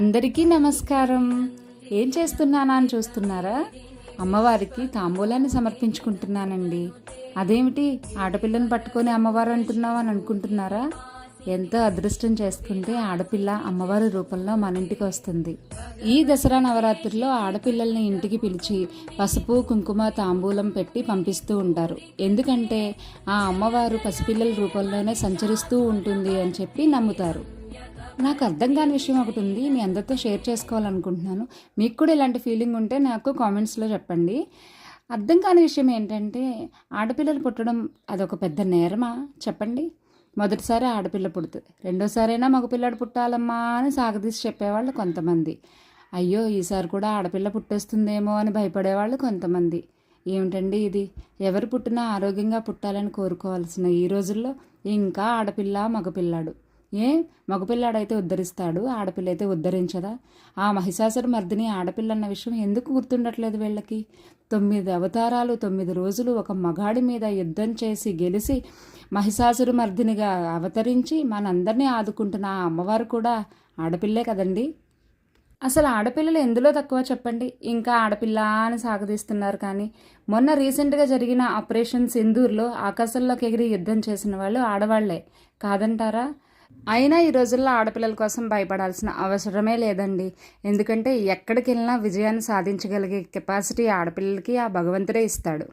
అందరికీ నమస్కారం. ఏం చేస్తున్నానా అని చూస్తున్నారా? అమ్మవారికి తాంబూలాన్ని సమర్పించుకుంటున్నానండి. అదేమిటి ఆడపిల్లని పట్టుకొని అమ్మవారు అంటున్నావు అని అనుకుంటున్నారా? ఎంతో అదృష్టం చేసుకుంటే ఆడపిల్ల అమ్మవారి రూపంలో మన ఇంటికి వస్తుంది. ఈ దసరా నవరాత్రిలో ఆడపిల్లల్ని ఇంటికి పిలిచి పసుపు కుంకుమ తాంబూలం పెట్టి పంపిస్తూ ఉంటారు. ఎందుకంటే ఆ అమ్మవారు పసిపిల్లల రూపంలోనే సంచరిస్తూ ఉంటుంది అని చెప్పి నమ్ముతారు. నాకు అర్థం కాని విషయం ఒకటి ఉంది. మీ అందరితో షేర్ చేసుకోవాలనుకుంటున్నాను. మీకు కూడా ఇలాంటి ఫీలింగ్ ఉంటే నాకు కామెంట్స్లో చెప్పండి. అర్థం కాని విషయం ఏంటంటే ఆడపిల్లలు పుట్టడం అదొక పెద్ద నేరమా? చెప్పండి. మొదటిసారి ఆడపిల్ల పుడుతుంది రెండోసారైనా మగపిల్లడు పుట్టాలమ్మా అని సాగదీసి చెప్పేవాళ్ళు కొంతమంది. అయ్యో ఈసారి కూడా ఆడపిల్ల పుట్టేస్తుందేమో అని భయపడేవాళ్ళు కొంతమంది. ఏమిటండి ఇది? ఎవరు పుట్టినా ఆరోగ్యంగా పుట్టాలని కోరుకోవాల్సిన ఈ రోజుల్లో ఇంకా ఆడపిల్ల మగపిల్లాడు. ఏ? మగపిల్లాడైతే ఉద్ధరిస్తాడు ఆడపిల్ల అయితే ఉద్ధరించదా? ఆ మహిషాసుర మర్దిని ఆడపిల్ల అన్న విషయం ఎందుకు గుర్తుండట్లేదు వీళ్ళకి? తొమ్మిది అవతారాలు తొమ్మిది రోజులు ఒక మగాడి మీద యుద్ధం చేసి గెలిచి మహిషాసుర మర్దినిగా అవతరించి మనందరినీ ఆదుకుంటున్న ఆ అమ్మవారు కూడా ఆడపిల్లే కదండి? అసలు ఆడపిల్లలు ఎందులో తక్కువ చెప్పండి? ఇంకా ఆడపిల్ల అని సాగదీస్తున్నారు కానీ మొన్న రీసెంట్గా జరిగిన ఆపరేషన్ సింధూర్లో ఆకాశంలోకి ఎగిరి యుద్ధం చేసిన వాళ్ళు ఆడవాళ్ళే. కాదంటారా? అయినా ఈ రోజుల్లో ఆడపిల్లల కోసం భయపడాల్సిన అవసరమే లేదండి. ఎందుకంటే ఎక్కడికి వెళ్ళినా విజయాన్ని సాధించగలిగే కెపాసిటీ ఆడపిల్లలకి ఆ భగవంతుడే ఇస్తాడు.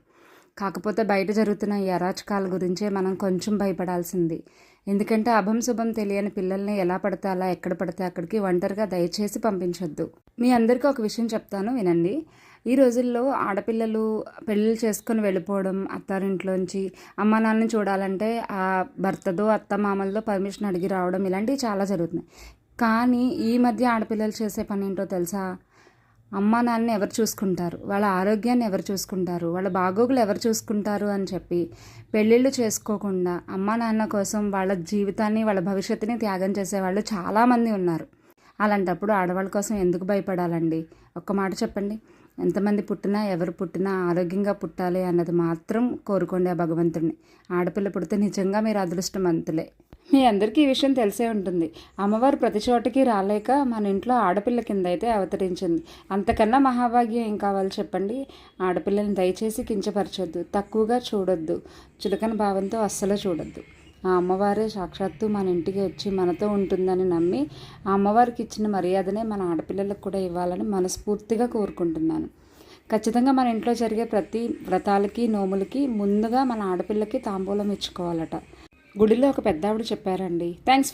కాకపోతే బయట జరుగుతున్న ఈ అరాచకాల గురించే మనం కొంచెం భయపడాల్సింది. ఎందుకంటే అభం శుభం తెలియని పిల్లల్ని ఎలా పడితే అలా ఎక్కడ పడితే అక్కడికి ఒంటరిగా దయచేసి పంపించొద్దు. మీ అందరికీ ఒక విషయం చెప్తాను వినండి. ఈ రోజుల్లో ఆడపిల్లలు పెళ్ళిళ్ళు చేసుకొని వెళ్ళిపోవడం అత్తారింట్లోంచి అమ్మ నాన్నని చూడాలంటే ఆ భర్తదో అత్త మామలతో పర్మిషన్ అడిగి రావడం ఇలాంటివి చాలా జరుగుతున్నాయి. కానీ ఈ మధ్య ఆడపిల్లలు చేసే పని ఏంటో తెలుసా? అమ్మ నాన్నని ఎవరు చూసుకుంటారు? వాళ్ళ ఆరోగ్యాన్ని ఎవరు చూసుకుంటారు? వాళ్ళ బాగోగులు ఎవరు చూసుకుంటారు అని చెప్పి పెళ్ళిళ్ళు చేసుకోకుండా అమ్మ నాన్న కోసం వాళ్ళ జీవితాన్ని వాళ్ళ భవిష్యత్తుని త్యాగం చేసేవాళ్ళు చాలామంది ఉన్నారు. అలాంటప్పుడు ఆడవాళ్ళ కోసం ఎందుకు భయపడాలండి? ఒక్క మాట చెప్పండి. ఎంతమంది పుట్టినా ఎవరు పుట్టినా ఆరోగ్యంగా పుట్టాలి అన్నది మాత్రం కోరుకోండి ఆ భగవంతుడిని ఆడపిల్ల పుడితే నిజంగా మీరు అదృష్టవంతులే. మీ అందరికీ ఈ విషయం తెలిసే ఉంటుంది. అమ్మవారు ప్రతి చోటకి రాలేక మన ఇంట్లో ఆడపిల్ల కింద అయితే అవతరించింది. అంతకన్నా మహాభాగ్యం ఏం కావాలి చెప్పండి? ఆడపిల్లని దయచేసి కించపరచొద్దు. తక్కువగా చూడొద్దు. చులకన భావంతో అస్సలు చూడొద్దు. ఆ అమ్మవారే సాక్షాత్తు మన ఇంటికి వచ్చి మనతో ఉంటుందని నమ్మి ఆ అమ్మవారికి ఇచ్చిన మర్యాదనే మన ఆడపిల్లలకు కూడా ఇవ్వాలని మనస్ఫూర్తిగా కోరుకుంటున్నాను. ఖచ్చితంగా మన ఇంట్లో జరిగే ప్రతి వ్రతాలకి నోములకి ముందుగా మన ఆడపిల్లకి తాంబూలం ఇచ్చుకోవాలట. గుడిలో ఒక పెద్ద ఆవిడ చెప్పారండి థ్యాంక్స్ ఫర్